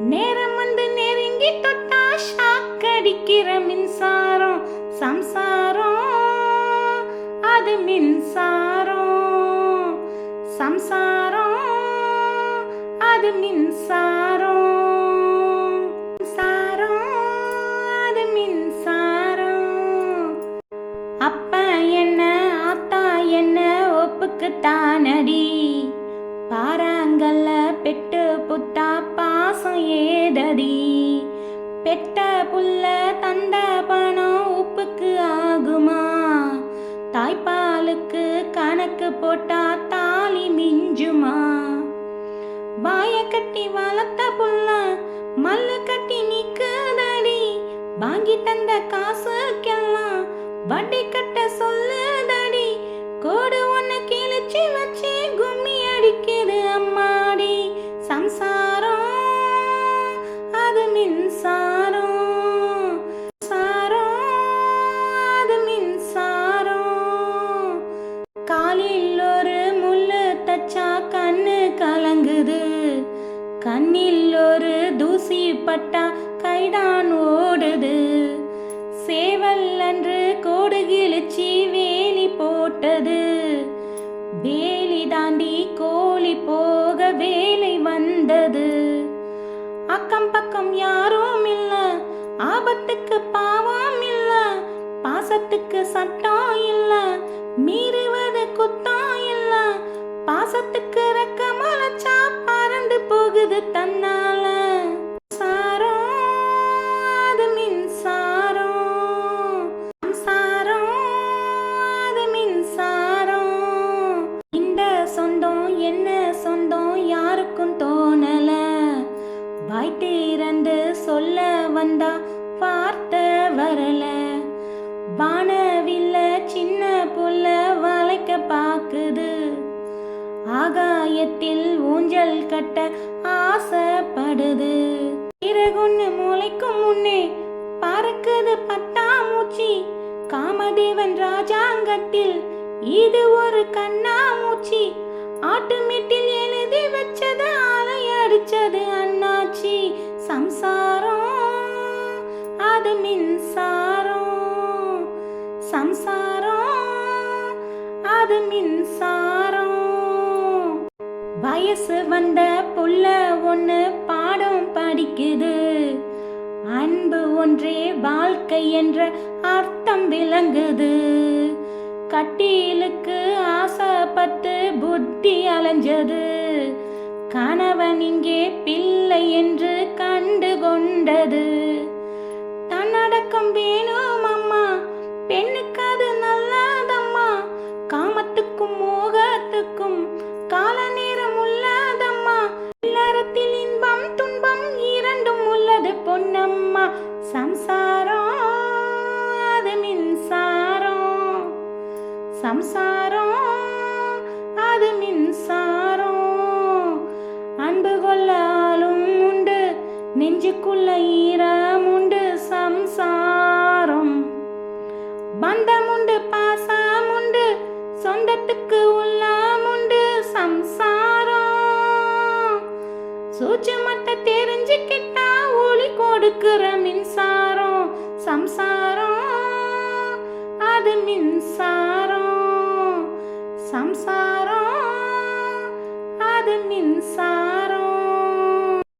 நேரம் வந்து நெருங்கி தொட்டா ஷாக்கடிக்கிற மின்சாரம் சம்சாரம். அது மின்சாரம் சம்சாரம். அது மின்சாரம். சாரம் அது மின்சாரம். அப்பா என்ன ஆத்தா என்ன ஒப்புக்குத்தானடி? பாறாங்கல்ல பெட்டு புத்து பாசம் ஏதடி? பெட்ட புல்ல தந்த பணம் உப்புக்கு ஆகுமா? தாய்ப்பாலுக்கு கணக்கு போட்டா தாலி மிஞ்சுமா? வாய கட்டி வளர்த்த புள்ள மல்லு கட்டி நிக்குதடி. வாங்கி தந்த காசுக்கெல்லாம் வட்டி கட்ட கண்ணில் ஒரு தூசி பட்டா கைதான் ஓடுது. சேவல் அன்று கோடு கிழிச்சி வேலி போட்டது. வேலி தாண்டி கோழி போக வேலை வந்தது. அக்கம் பக்கம் யாரும் இல்ல ஆபத்துக்கு பாவம் இல்ல பாசத்துக்கு சட்டம் வாய் திறந்து சொல்ல வந்தா பார்த்த வரல. வானவில்ல சின்ன புள்ள வளைக்க பாக்குது. ஆகாயத்தில் ஊஞ்சல் கட்ட ஆசைப்படுது. இறகுன்னு முளைக்கும் முன்னே பறக்குது பட்டாமூச்சி. காமதேவன் ராஜாங்கத்தில் இது ஒரு கண்ணாமூச்சி. ஆட்டுமீட்டில் எழுதி வச்சது அடிச்சது அண்ணாச்சி. சம்சாரம் அது மின்சாரம். சம்சாரம் அது மின்சாரம். வயசு வந்த புள்ள ஒன்று பாடம் படிக்குது. அன்பு ஒன்றே வாழ்க்கை என்ற அர்த்தம் விளங்குது. கட்டிலுக்கு கணவன் இங்கே பிள்ளை என்று கண்டு கொண்டது தன்னடக்கம் வேணும் அம்மா பெண்ணுக்கு அது நல்லாதம்மா. காமத்துக்கும் மோகத்துக்கும் கால நேரம் உள்ளதம்மா. இல்லறத்தில் இன்பம் துன்பம் இரண்டும் உள்ளது பொன்னம்மா. சம்சாரம் அது மின்சாரம். சம்சாரம் நெஞ்சுக்குள்ள ஈரம் உண்டு சம்சாரம். பந்தம் உண்டு பாசம் உண்டு சொந்தத்துக்கு உள்ளம் உண்டு சம்சாரம். சூட்சமத்தை தெரிஞ்சுக்கிட்டா ஒளி கொடுக்கிற மின்சாரம் சம்சாரம். அது மின்சாரம் சம்சாரம். அது மின்சாரம்.